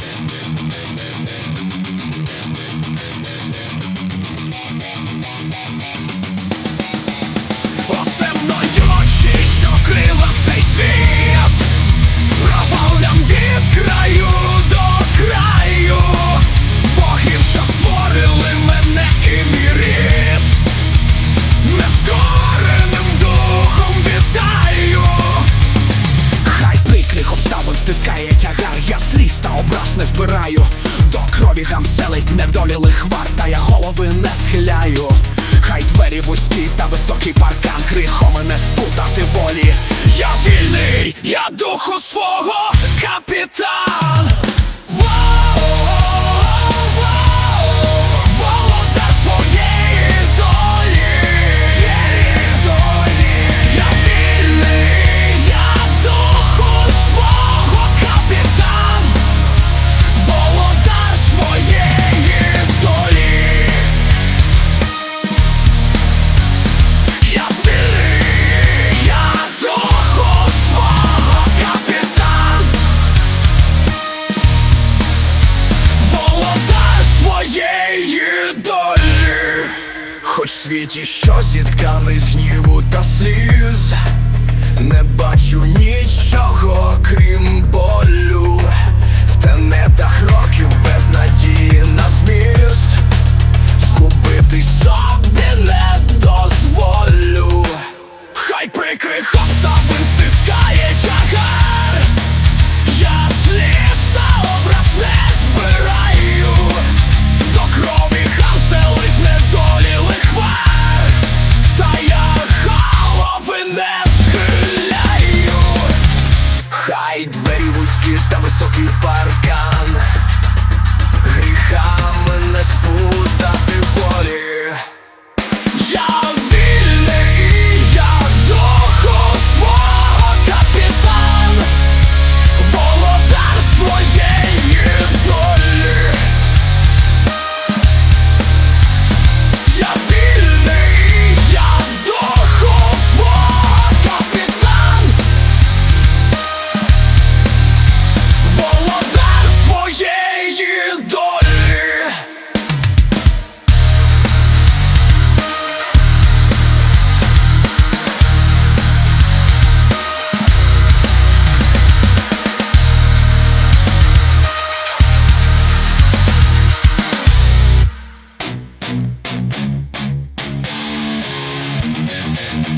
Thank тягар, я сліз та образ не збираю. До крові гамселить недолі лихвар, та я голови не схиляю. Хай двері вузькі та високий паркан, гріхом мене спутати волі. Я вільний, я духу свого капітан. Хоч в світі що зітканий з гніву та сліз, не бачу нічого, Musik